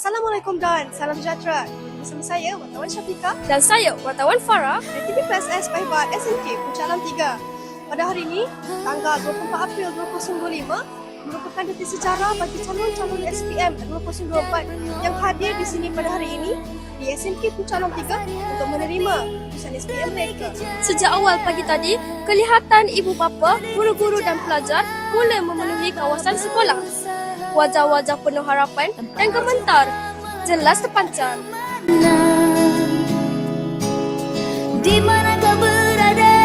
dan salam sejahtera. Bersama saya, wartawan Syafiqah Dan saya, wartawan Farah. dari TV PSS Pahibad SNK Puncak Alam 3. Pada hari ini, tanggal 24 April 2025, merupakan detik sejarah bagi calon-calon SPM 2024 yang hadir di sini pada hari ini di SNK Puncak Alam 3 untuk menerima keputusan SPM mereka. Sejak awal pagi tadi, kelihatan ibu bapa, guru-guru dan pelajar mula memenuhi kawasan sekolah. Wajah-wajah penuh harapan dan gementar jelas terpancar. Di mana kau berada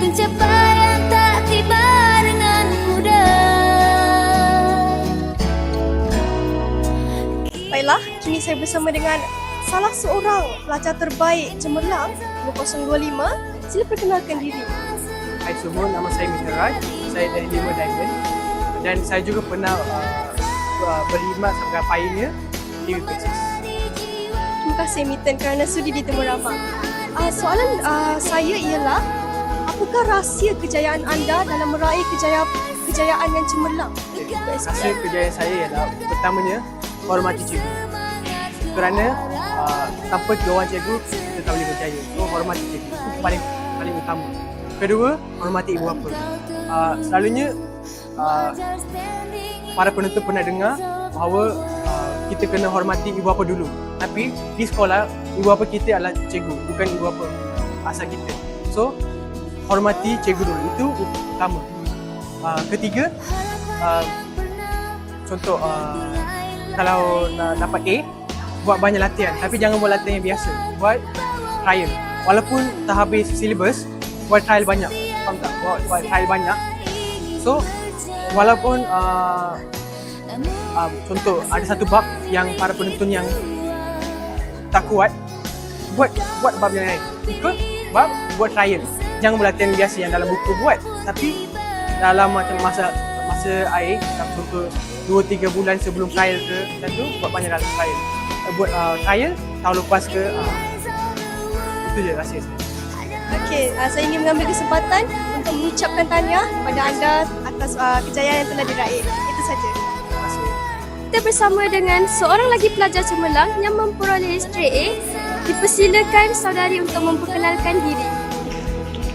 Pencapaian tak tiba dengan mudah Baiklah, kini saya bersama dengan salah seorang pelajar terbaik Cemerlang 2025. Sila perkenalkan diri. Hai semua, nama saya Mr. Raj. Saya dari Lima Diamond dan saya juga pernah uh, uh, berkhidmat sebagai pioneer di Pixis. Terima kasih Mitten kerana sudi ditemu ramah. Uh, soalan uh, saya ialah, apakah rahsia kejayaan anda dalam meraih kejayaan kejayaan yang cemerlang? Hasil kejayaan saya ialah pertamanya hormati cikgu. Kerana uh, tanpa doa cikgu kita tak boleh berjaya. So hormati cikgu itu paling paling utama. Kedua, hormati ibu bapa. Uh, selalunya uh, para penonton pernah dengar bahawa uh, kita kena hormati ibu bapa dulu. Tapi di sekolah ibu bapa kita adalah cikgu, bukan ibu bapa asal kita. So hormati cikgu dulu itu utama. Uh, ketiga, uh, contoh uh, kalau nak dapat A, buat banyak latihan. Tapi jangan buat latihan yang biasa. Buat trial. Walaupun tak habis silibus, buat trial banyak. Faham tak? Buat, buat trial banyak. So, walaupun uh, uh, contoh ada satu bab yang para penonton yang tak kuat, buat buat bab yang lain. Ikut bab, buat trial. Jangan buat latihan biasa yang dalam buku buat. Tapi dalam macam masa masa air, macam contoh 2-3 bulan sebelum trial ke macam tu, buat banyak dalam trial. Uh, buat uh, trial tahun lepas ke, uh, itu je rahsia saya. Okey, uh, saya ingin mengambil kesempatan untuk mengucapkan tahniah kepada anda atas uh, kejayaan yang telah diraih. Itu saja. Kita bersama dengan seorang lagi pelajar cemerlang yang memperoleh straight A. Dipersilakan saudari untuk memperkenalkan diri.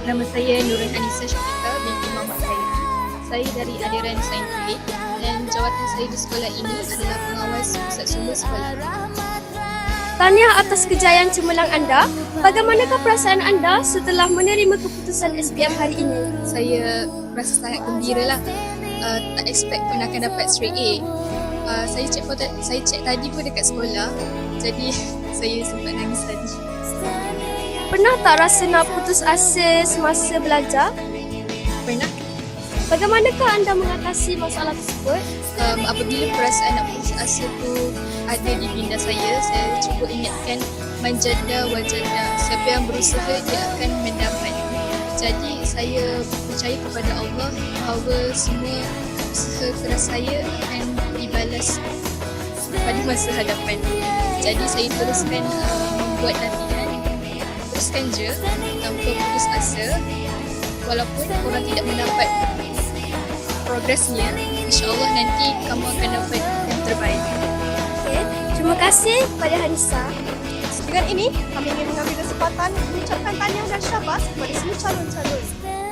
Nama saya Nurul Anissa Syafiqah binti Muhammad Khairi. Saya dari aliran Saintifik dan jawatan saya di sekolah ini adalah pengawas pusat sumber sekolah. Tahniah atas kejayaan cemerlang anda. Bagaimanakah perasaan anda setelah menerima keputusan SPM hari ini? Saya rasa sangat gembira lah. Uh, tak expect pun akan dapat straight A. Uh, saya cek foto, saya cek tadi pun dekat sekolah. Jadi saya sempat nangis tadi. Pernah tak rasa nak putus asa semasa belajar? Pernah Bagaimanakah anda mengatasi masalah tersebut? um, apabila perasaan nak putus asa tu ada di minda saya, saya cuba ingatkan manjada wajada. Siapa yang berusaha dia akan mendapat. Jadi saya percaya kepada Allah bahawa semua usaha keras saya akan dibalas pada masa hadapan. Jadi saya teruskan uh, membuat latihan. Teruskan je tanpa putus asa. Walaupun orang tidak mendapat progresnya, insyaAllah nanti kamu akan dapat yang terbaik. Okay. Terima kasih kepada Hanisa. Dengan ini, kami ingin mengambil kesempatan mengucapkan tahniah dan syabas kepada semua calon-calon.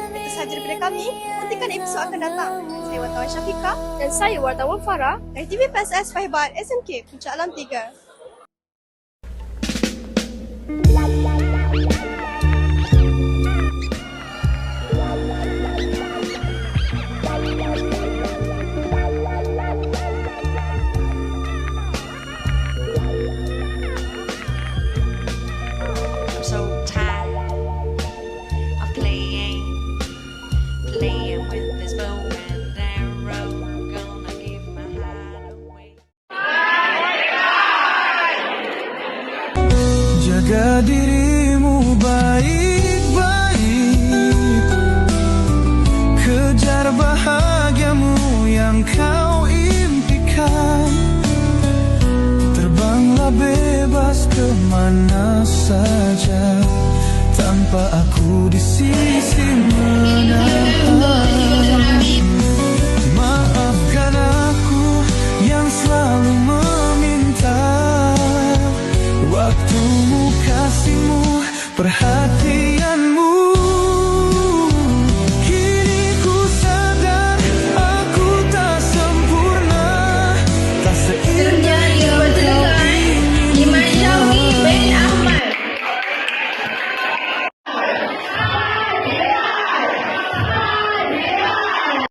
Itu sahaja daripada kami. Nantikan episod akan datang. Saya wartawan Syafiqah Dan saya wartawan Farah. dari TV PSS Pahibad SMK Puncak Alam 3. kau impikan. Terbanglah bebas ke mana saja Tanpa aku di sisi menahan Maafkan aku yang selalu meminta. Waktumu, kasihmu, perhatian